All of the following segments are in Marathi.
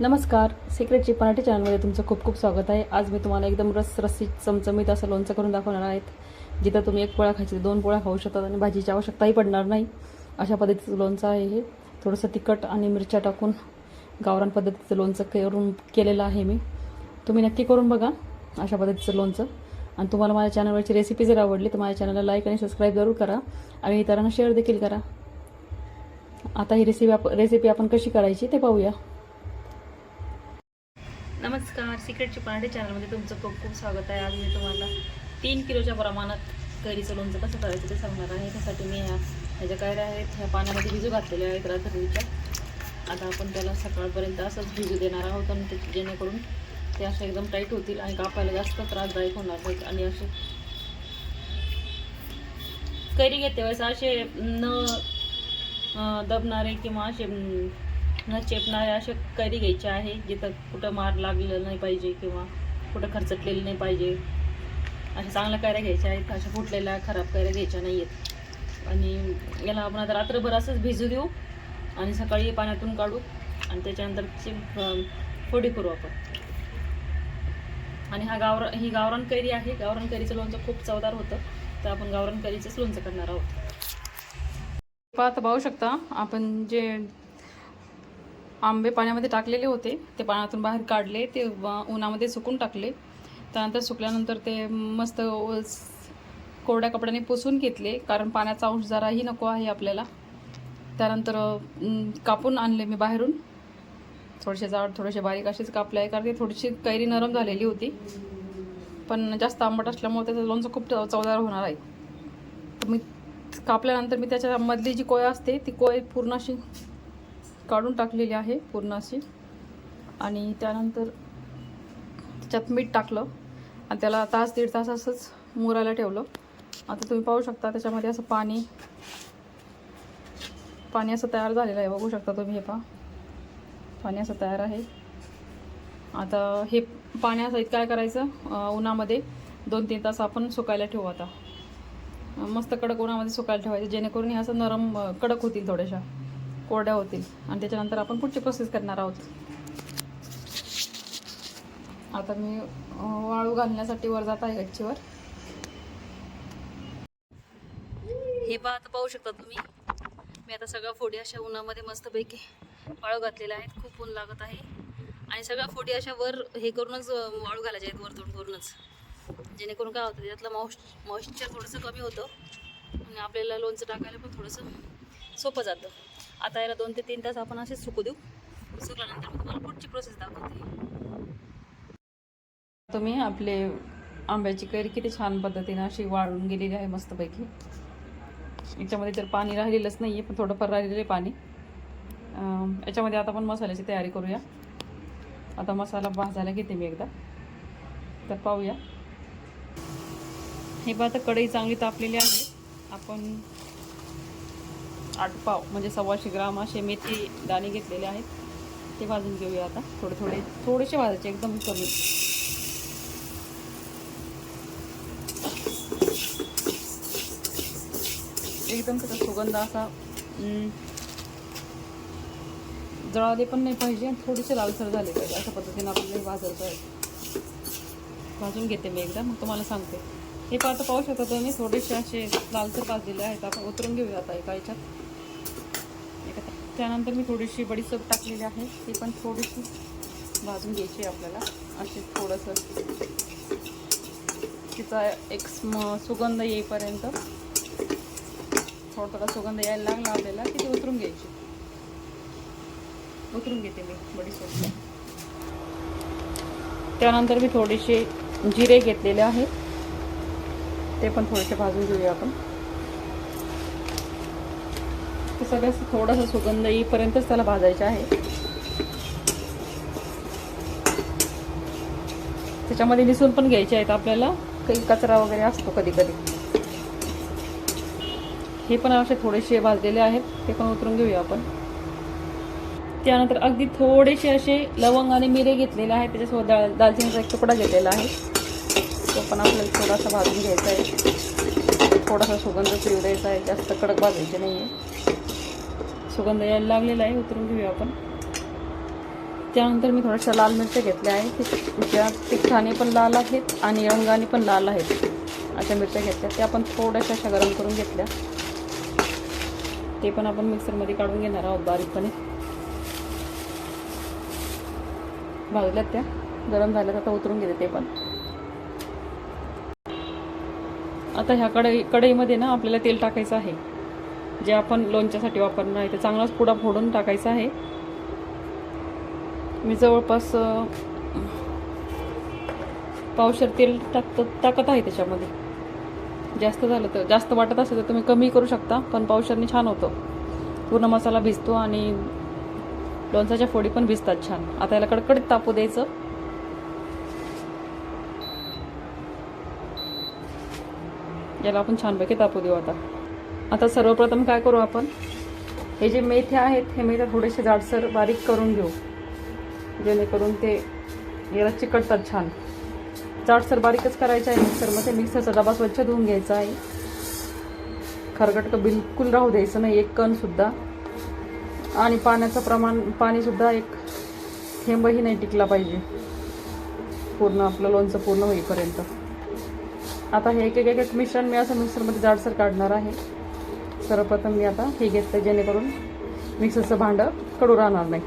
नमस्कार. सिक्रेटची पराठी चॅनलमध्ये तुमचं खूप खूप स्वागत आहे. आज मी तुम्हाला एकदम रस रस्सी चमचमीत असं लोणचं करून दाखवणार आहेत. जिथं तुम्ही एक पोळा खायची दोन पोळ्या खाऊ शकतात आणि भाजीची आवश्यकताही पडणार नाही. अशा पद्धतीचं लोणचं आहे हे. थोडंसं तिखट आणि मिरच्या टाकून गावरान पद्धतीचं लोणचं करून केलेलं आहे मी. तुम्ही नक्की करून बघा अशा पद्धतीचं लोणचं. आणि तुम्हाला माझ्या चॅनलवरची रेसिपी जर आवडली तर माझ्या चॅनलला लाईक आणि सबस्क्राईब जरूर करा. आणि इतरांना शेअर देखील करा. आता ही रेसिपी आप रेसिपी आपण कशी करायची ते पाहूया. नमस्कार सिक्रेटची पराठे चॅनलमध्ये तुमचं खूप खूप स्वागत आहे. आज मी तुम्हाला तीन किलोच्या प्रमाणात कैरीचं लोणचं कसं करायचं ते सांगणार आहे. त्यासाठी मी ह्या ह्या ज्या कैऱ्या आहेत ह्या पाण्यामध्ये भिजू घातलेल्या आहेत रात्रीच्या. आता आपण त्याला सकाळपर्यंत असंच भिजू देणार आहोत आणि ते जेणेकरून ते असे एकदम टाईट होतील आणि कापायला जास्त त्रासदायक होणार नाहीत. आणि असे कैरी घेते वेळेस असे न दबणारे किंवा असे न चेपणाऱ्या अशा कैरी घ्यायच्या आहे जिथं कुठं मार लागलेलं नाही पाहिजे किंवा कुठं खर्चटलेलं नाही पाहिजे. अशा चांगल्या कैऱ्या घ्यायच्या आहेत अशा फुटलेल्या खराब कैऱ्या घ्यायच्या नाही आहेत आणि याला आपण आता रात्रभर असंच भिजू देऊ आणि सकाळी पाण्यातून काढू आणि त्याच्यानंतर ची फोडी करू आपण. आणि हा गावर ही गावरान कैरी आहे. गावरान कैरीचं लोणचं खूप चवदार होतं. तर आपण गावरान कैरीचंच लोणचं करणार आहोत. पाहता पाहू शकता आपण जे आंबे पाण्यामध्ये टाकलेले होते. ते पाण्यातून बाहेर काढले ते उन्हामध्ये सुकून टाकले. त्यानंतर सुकल्यानंतर ते मस्त व- कोरड्या कपड्याने पुसून घेतले कारण पाण्याचा अंश जराही नको आहे आपल्याला. त्यानंतर कापून आणले मी बाहेरून. थोडेसे जाड थोडेसे बारीक असेच कापले आहे कारण ती थोडीशी कैरी नरम झालेली होती. पण जास्त आंबट असल्यामुळे त्याचं लोणचं खूप चवदार होणार आहे. मी कापल्यानंतर मी त्याच्यामधली जी कोय असते ती कोय पूर्ण अशी काढून टाकलेली आहे पूर्ण अशी. आणि त्यानंतर त्याच्यात मीठ टाकलं. आणि त्याला तास दीड तास असंच मुरायला ठेवलं. आता तुम्ही पाहू शकता त्याच्यामध्ये असं पाणी पाणी असं तयार झालेलं आहे. बघू शकता तुम्ही हे पहा. पाणी असं तयार आहे. आता हे पाण्यासहित काय करायचं? उन्हामध्ये दोन तीन तास आपण सुकायला ठेवू आता. मस्त कडक उन्हामध्ये सुकायला ठेवायचं जेणेकरून हे असं नरम कडक होतील थोड्याशा. कोरड्या होतील. आणि त्याच्यानंतर आपण पुढची प्रोसेस करणार आहोत. आता मी वाळू घालण्यासाठी वर जात आहे गच्चीवर. हे पहा आता पाहू शकता तुम्ही. मी आता सगळ्या फोडी अशा उन्हामध्ये मस्तपैकी वाळू घातलेल्या आहेत. खूप ऊन लागत आहे. आणि सगळ्या फोडी अशा वर हे करूनच वाळू घालायच्या आहेत वरतून करूनच. जेणेकरून काय होतं त्याच्यातलं मॉश मॉइश्चर थोडंसं कमी होतं. आणि आपल्याला लोणचं टाकायला पण थोडंसं सोपं जातं. आता याला दोन ते तीन तास आपण असेच सुकू देऊ. सुकल्यानंतर मी तुम्हाला पुढची प्रोसेस दाखवते. तुम्ही आपले आंब्याची कैरी किती छान पद्धतीने अशी वाळून गेलेली आहे मस्तपैकी. याच्यामध्ये तर पाणी राहिलेलंच नाही आहे पण थोडंफार राहिलेलं आहे पाणी. याच्यामध्ये आता आपण मसाल्याची तयारी करूया. आता मसाला भाजायला घेते मी एकदा. तर पाहूया. हे बा आता कढई चांगली तापलेली आहे. आपण आठ पाव म्हणजे सव्वाशे ग्राम असे मेथी दाणे घेतलेले आहेत. ते भाजून घेऊया आता. थोडे थोडे थोडेसे भाजायचे एकदम कमी. एकदम त्याचा सुगंध असा जळाले पण नाही पाहिजे आणि थोडेसे लालसर झाले पाहिजे. अशा पद्धतीने आपल्याला भाजायचं आहे. भाजून घेते मी एकदा मग तुम्हाला सांगते. हे पाहता पाहू शकता तुम्ही थोडेसे असे लालसर भाजलेले आहेत. आपण उतरून घेऊया आता एका याच्यात. त्यानंतर मी थोडीशी बडीसोप टाकलेली आहे. ती पण थोडीशी भाजून घ्यायची आपल्याला. असे थोडंसं तिचा एक स्म सुगंध येईपर्यंत थोडा थोडा सुगंध यायला लागला आपल्याला की ती उतरून घ्यायची. उतरून घेते मी बडीसोपला त्यानंतर मी थोडेसे जिरे घेतलेले आहेत. ते पण थोडेसे भाजून घेऊया आपण ते सगळं थोडंसं सुगंध येईपर्यंतच त्याला भाजायचं आहे. त्याच्यामध्ये निसून पण घ्यायचे आहेत आपल्याला. काही कचरा वगैरे असतो कधी कधी. हे पण असे थोडेसे भाजलेले आहेत. ते पण उतरून घेऊया आपण. त्यानंतर अगदी थोडेसे असे लवंग आणि मिरे घेतलेले आहेत. त्याच्यासोबत दाल दालचिनीचा एक तुकडा घेतलेला आहे. तो पण आपल्याला थोडासा भाजून घ्यायचा आहे. थोडासा सुगंध पिऊ द्यायचा आहे. जास्त कडक भाजायचे नाही आहे सुगंध यायला लागलेला आहे उतरून घेऊया आपण. त्यानंतर मी थोड्याशा लाल मिरच्या घेतल्या आहेत. ज्या तिखटाने पण लाल आहेत आणि रंगाने पण लाल आहेत. अशा मिरच्या घेतल्या. त्या आपण थोड्याशा अशा गरम करून घेतल्या. ते पण आपण मिक्सरमध्ये काढून घेणार आहोत बारीकपणे. भाजल्यात त्या. गरम झाल्यात आता उतरून घेते ते पण. आता ह्या कढई कढईमध्ये ना आपल्याला तेल टाकायचं आहे. जे आपण लोणच्यासाठी वापरणार आहे ते चांगलाच पुडा फोडून टाकायचा आहे. मी जवळपास पावशर तेल टाकत टाकत आहे त्याच्यामध्ये. जास्त झालं तर जास्त वाटत असेल तर तुम्ही कमी करू शकता पण पावशरने छान होतं. पूर्ण मसाला भिजतो आणि लोणचाच्या फोडी पण भिजतात छान. आता याला कडकडीत तापू द्यायचं. याला आपण छानपैकी तापू देऊ आता. आता सर्वप्रथम काय करू आपण? हे जे मेथे आहेत हे मेथे थोडेसे जाडसर बारीक करून घेऊ. जेणेकरून ते याला चिकटतात छान. जाडसर बारीकच करायचं आहे मिक्सरमध्ये मिक्सरचा डबा स्वच्छ धुवून घ्यायचा आहे. खरगटक बिलकुल राहू द्यायचं नाही एक कणसुद्धा आणि पाण्याचं प्रमाण पाणीसुद्धा एक थेंबही नाही टिकला पाहिजे. पूर्ण आपलं लोणचं पूर्ण होईपर्यंत. आता हे एक एक एक मिश्रण मी असं मिक्सरमध्ये जाडसर काढणार आहे. सर्वप्रथम मी आता हे घेतलं जेणेकरून मिक्सरचं भांडं कडू राहणार नाही.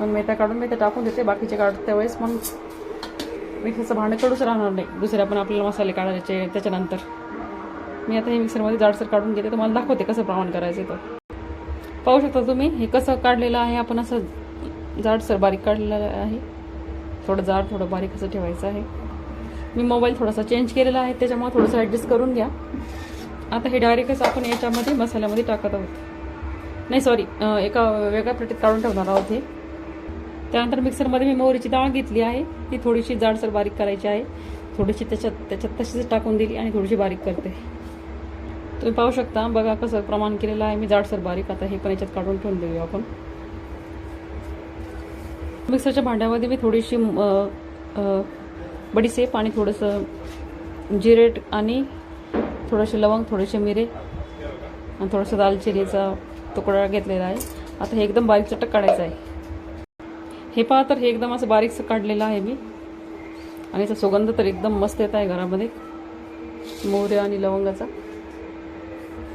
पण मेथ्या काढून मी टाकून देते बाकीचे काढते वेळेस मग मिक्सरचं भांडं कडूच राहणार नाही. दुसऱ्या पण आपल्याला मसाले काढायचे त्याच्यानंतर. मी आता हे मिक्सरमध्ये जाडसर काढून घेते तुम्हाला दाखवते कसं प्रमाण करायचं तर पाहू शकता तुम्ही हे कसं काढलेलं आहे आपण असं जाडसर बारीक काढलेलं आहे. थोडं जाड थोडं बारीक असं ठेवायचं आहे. मी मोबाईल थोडासा चेंज केलेला आहे त्याच्यामुळे थोडंसं ॲडजस्ट करून घ्या. आता हे डायरेक्टच आपण याच्यामध्ये मसाल्यामध्ये टाकत आहोत. नाही सॉरी एका वेगळ्या प्लेटीत काढून ठेवणार आहोत हे. त्यानंतर मिक्सरमध्ये मी मोहरीची डाळ घेतली आहे. ती थोडीशी जाडसर बारीक करायची आहे. थोडीशी त्याच्यात त्याच्यात तशीच टाकून दिली आणि थोडीशी बारीक करते. तुम्ही पाहू शकता बघा कसं प्रमाण केलेलं आहे. मी जाडसर बारीक आता हे पण याच्यात काढून ठेवून देऊया आपण. मिक्सरच्या भांड्यामध्ये मी थोडीशी बडीसेप आणि थोडंसं जिरेट आणि थोडंसे लवंग थोडेसे मिरे आणि थोडंसं दालचिनीचा तुकडा घेतलेला आहे. आता हे एकदम बारीक चटक काढायचं आहे. हे पहा तर हे एकदम असं बारीकसं काढलेलं आहे मी. आणि याचा सुगंध तर एकदम मस्त येत आहे घरामध्ये. मोहऱ्या आणि लवंगाचा.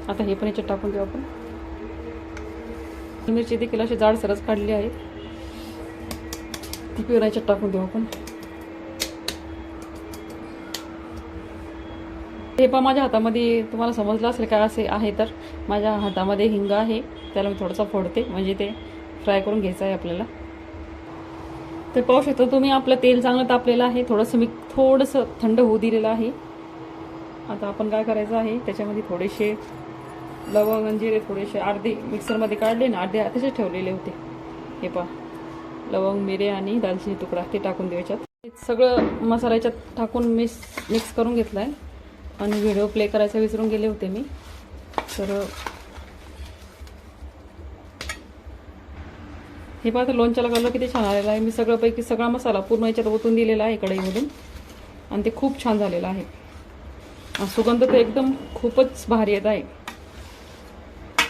आता हे पण याच्यात टाकून देऊ आपण. मिरची देखील अशी जाड सरस काढली आहे. ती पिवरायच्यात टाकून देऊ आपण. हे माझ्या हातामध्ये तुम्हाला समजलं असेल काय असे आहे तर. माझ्या हातामध्ये हिंग आहे त्याला मी थोडंसं फोडते म्हणजे ते फ्राय करून घ्यायचं आहे आपल्याला. तर पाहू शकता तुम्ही आपलं तेल चांगलं तापलेलं आहे थोडंसं मी थोडंसं थंड होऊ दिलेलं आहे. आता आपण काय करायचं आहे त्याच्यामध्ये थोडेसे लवंग जिरे थोडेसे अर्धे मिक्सरमध्ये काढले ना अर्धे तसेच ठेवलेले होते. हे पहा लवंग मिरे आणि दालचिनी तुकडा ते टाकून देऊ सगळं मसाल्याच्यात टाकून मिक्स मिक्स करून घेतलं आहे आणि व्हिडिओ प्ले करायचा विसरून गेले होते मी. तर हे पण आता लोणच्याला कलर किती छान आलेलं आहे. मी सगळंपैकी सगळा मसाला पूर्ण याच्यात ओतून दिलेला आहे कढईमधून आणि ते खूप छान झालेलं आहे. सुगंध तर एकदम खूपच भारी येत आहे.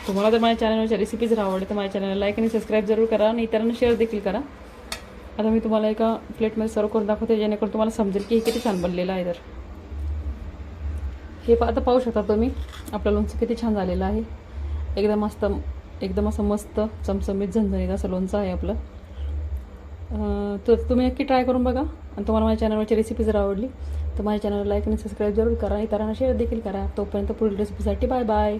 तुम्हाला जर माझ्या चॅनलवरच्या रेसिपी जर आवडली तर माझ्या चॅनलला लाईक आणि सबस्क्राईब जरूर करा आणि इतरांना शेअर देखील करा. आता मी तुम्हाला एका प्लेटमध्ये सर्व करून दाखवते जेणेकरून तुम्हाला समजेल की हे किती छान बनलेलं आहे तर. हे पा आता पाहू शकता तुम्ही आपलं लोणचं किती छान झालेलं आहे. एकदम मस्त एकदम असं मस्त चमचमीत झणझणीत असं लोणचं आहे आपलं. तर तुम्ही नक्की ट्राय करून बघा. आणि तुम्हाला माझ्या चॅनलवरची रेसिपी जर आवडली तर माझ्या चॅनलला लाईक आणि सबस्क्राईब जरूर करा. इतरांना शेअर देखील करा. तोपर्यंत पुढील रेसिपीसाठी बाय बाय